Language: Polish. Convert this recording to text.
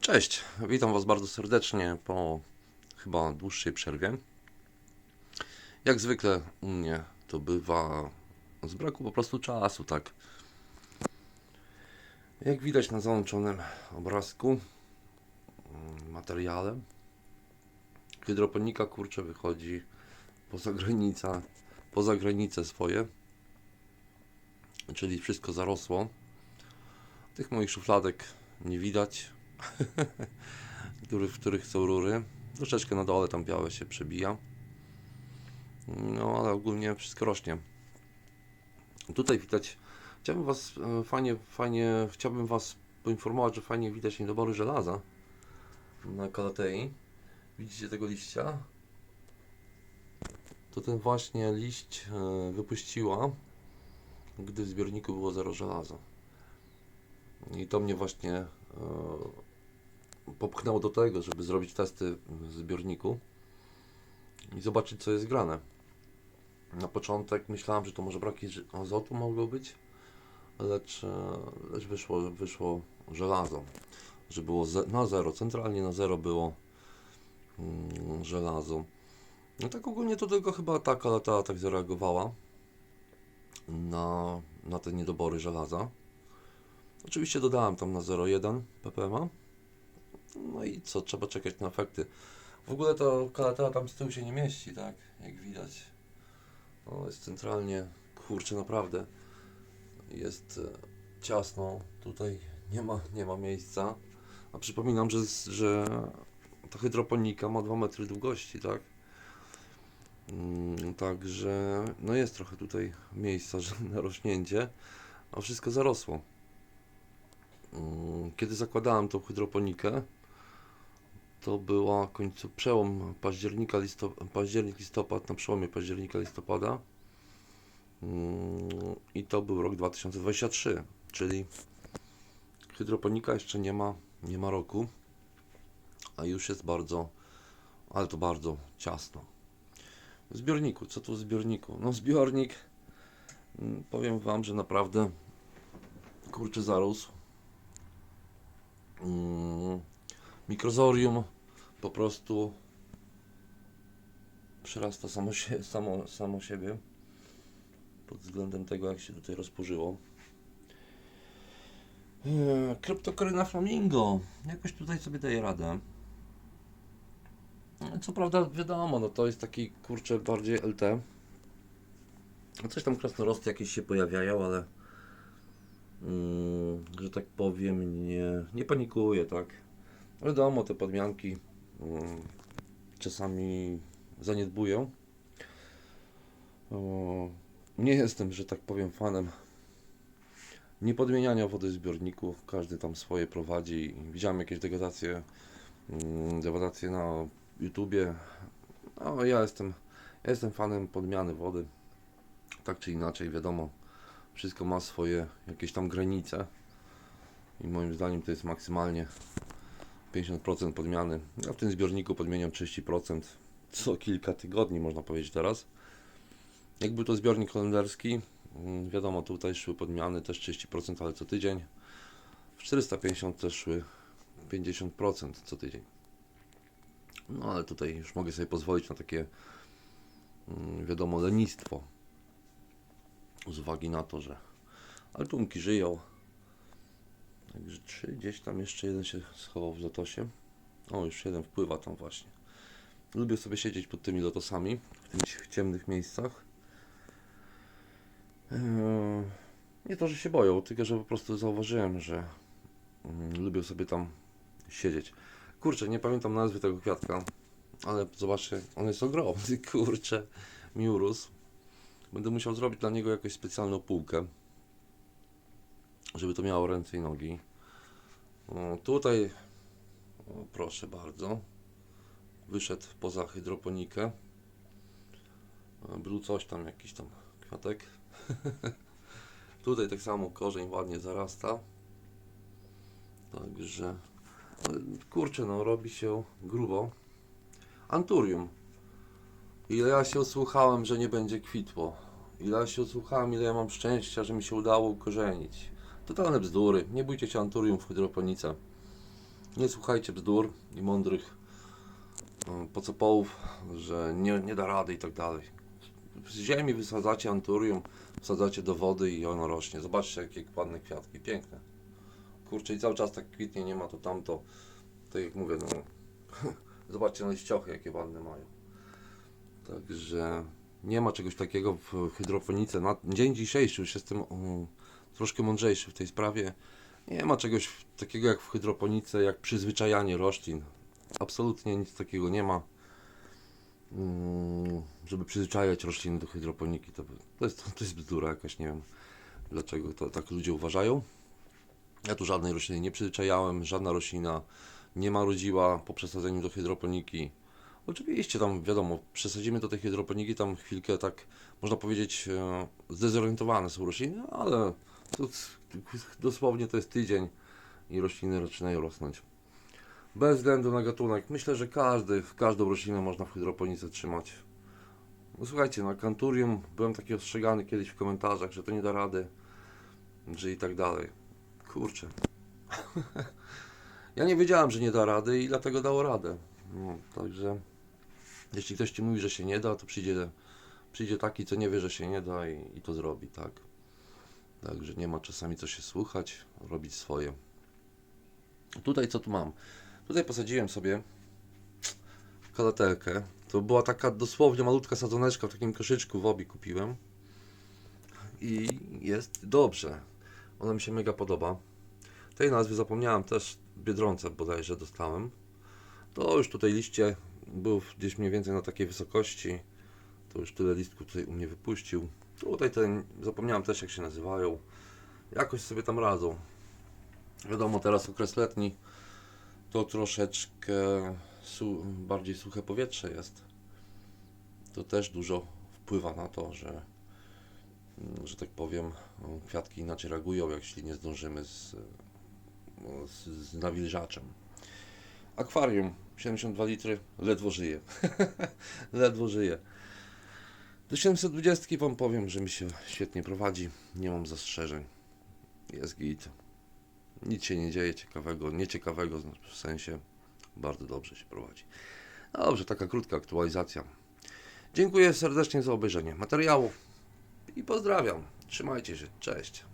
Cześć, witam Was bardzo serdecznie po chyba dłuższej przerwie. Jak zwykle u mnie to bywa z braku po prostu czasu, tak. Jak widać na załączonym obrazku, mm, materiale, hydroponika kurczę wychodzi poza granicę, poza granice swoje, czyli wszystko zarosło. Tych moich szufladek nie widać, który, w których są rury. Troszeczkę na dole tam białe się przebija. No ale ogólnie wszystko rośnie. Tutaj widać, chciałbym was e, fajnie, fajnie, chciałbym was poinformować, że fajnie widać niedobory żelaza na kalatei. Widzicie tego liścia? To ten właśnie liść e, wypuściła, gdy w zbiorniku było zero żelaza. I to mnie właśnie e, popchnęło do tego, żeby zrobić testy w zbiorniku i zobaczyć, co jest grane. Na początek myślałem, że to może braki azotu mogło być, lecz, e, lecz wyszło, wyszło żelazo, że było na zero, centralnie na zero było mm, żelazo. No tak ogólnie to tylko chyba taka lata tak zareagowała na, na te niedobory żelaza. Oczywiście dodałem tam na 0,1 ppm. No i co, trzeba czekać na efekty. W ogóle to kalatera tam z tyłu się nie mieści, tak? Jak widać. No, jest centralnie, kurczę, naprawdę. Jest e, ciasno, tutaj nie ma, nie ma miejsca. A przypominam, że, że ta hydroponika ma 2 metry długości, tak? Mm, Także no jest trochę tutaj miejsca na rośnięcie, a wszystko zarosło. Mm, Kiedy zakładałem tą hydroponikę, to była końcu przełom października, listop- październik, listopad, na przełomie października, listopada. Mm, I to był rok 2023, czyli hydroponika jeszcze nie ma, nie ma roku, a już jest bardzo, ale to bardzo ciasno. W zbiorniku, co tu w zbiorniku? No zbiornik, mm, powiem Wam, że naprawdę kurczę zarósł. Mm, mikrozorium po prostu przerasta samo, się, samo, samo siebie pod względem tego, jak się tutaj rozpożyło. Eee, Kryptokoryna flamingo jakoś tutaj sobie daje radę. Co prawda wiadomo, no to jest taki kurczę bardziej LT. Coś tam krasnorosty jakieś się pojawiają, ale mm, że tak powiem, nie, nie panikuję, tak. Wiadomo, te podmianki mm, czasami zaniedbują. Nie jestem, że tak powiem, fanem niepodmieniania wody w zbiorniku. Każdy tam swoje prowadzi. Widziałem jakieś degradacje, mm, degradacje na YouTubie. No, ja jestem, ja jestem fanem podmiany wody. Tak czy inaczej, wiadomo, wszystko ma swoje jakieś tam granice. I moim zdaniem to jest maksymalnie 50% podmiany. Ja w tym zbiorniku podmieniam 30% co kilka tygodni, można powiedzieć teraz. Jak był to zbiornik holenderski, mm, wiadomo, tutaj szły podmiany też 30%, ale co tydzień. W 450 też szły 50% co tydzień. No ale tutaj już mogę sobie pozwolić na takie, mm, wiadomo, lenistwo. Z uwagi na to, że altumki żyją. Także trzy, gdzieś tam jeszcze jeden się schował w lotosie. O, już jeden wpływa tam właśnie. Lubię sobie siedzieć pod tymi lotosami, w tych ciemnych miejscach. Eee, Nie to, że się boją, tylko że po prostu zauważyłem, że mm, lubię sobie tam siedzieć. Kurczę, nie pamiętam nazwy tego kwiatka, ale zobaczcie, on jest ogromny, kurczę, mi urósł. Będę musiał zrobić dla niego jakąś specjalną półkę, żeby to miało ręce i nogi. Tutaj, proszę bardzo, wyszedł poza hydroponikę. E, Był coś tam, jakiś tam kwiatek. tutaj tak samo korzeń ładnie zarasta. Także, no, kurczę, no robi się grubo. Anturium. Ile ja się słuchałem, że nie będzie kwitło. Ile ja się słuchałem, ile ja mam szczęścia, że mi się udało ukorzenić. Totalne bzdury. Nie bójcie się anturium w hydroponice. Nie słuchajcie bzdur i mądrych e, pocopołów, że nie, nie da rady i tak dalej. Z ziemi wysadzacie anturium, wsadzacie do wody i ono rośnie. Zobaczcie jakie ładne kwiatki, piękne. Kurczę i cały czas tak kwitnie, nie ma to tamto. Tak jak mówię, no zobaczcie na liściochy jakie ładne mają. Także nie ma czegoś takiego w hydroponice. Na dzień dzisiejszy już jestem um, troszkę mądrzejszy w tej sprawie. Nie ma czegoś takiego jak w hydroponice, jak przyzwyczajanie roślin. Absolutnie nic takiego nie ma. Mm, żeby przyzwyczajać rośliny do hydroponiki, to, to, jest, to jest bzdura jakaś, nie wiem dlaczego to tak ludzie uważają. Ja tu żadnej rośliny nie przyzwyczajałem, żadna roślina nie marudziła po przesadzeniu do hydroponiki. Oczywiście tam wiadomo, przesadzimy do tej hydroponiki, tam chwilkę tak można powiedzieć e, zdezorientowane są rośliny, ale to, dosłownie to jest tydzień i rośliny zaczynają rosnąć. Bez względu na gatunek. Myślę, że każdy, każdą roślinę można w hydroponice trzymać. No, słuchajcie, na kanturium byłem taki ostrzegany kiedyś w komentarzach, że to nie da rady, że i tak dalej. Kurczę. ja nie wiedziałem, że nie da rady i dlatego dało radę. No, także jeśli ktoś ci mówi, że się nie da, to przyjdzie, przyjdzie taki, co nie wie, że się nie da i, i to zrobi, tak. Także nie ma czasami co się słuchać, robić swoje. Tutaj co tu mam? Tutaj posadziłem sobie kalatelkę. To była taka dosłownie malutka sadzoneczka w takim koszyczku w obi kupiłem. I jest dobrze. Ona mi się mega podoba. Tej nazwy zapomniałem też Biedronce bodajże dostałem. To już tutaj liście był gdzieś mniej więcej na takiej wysokości. To już tyle listku tutaj u mnie wypuścił. Tutaj ten, zapomniałem też jak się nazywają. Jakoś sobie tam radzą. Wiadomo, teraz okres letni to troszeczkę su bardziej suche powietrze jest. To też dużo wpływa na to, że, mm, że tak powiem, kwiatki inaczej reagują, jeśli nie zdążymy z, z, z nawilżaczem. Akwarium 72 litry, ledwo żyje. ledwo żyje. Do 720 Wam powiem, że mi się świetnie prowadzi. Nie mam zastrzeżeń. Jest git. Nic się nie dzieje ciekawego, nieciekawego w sensie. Bardzo dobrze się prowadzi. Dobrze, taka krótka aktualizacja. Dziękuję serdecznie za obejrzenie materiału i pozdrawiam. Trzymajcie się. Cześć.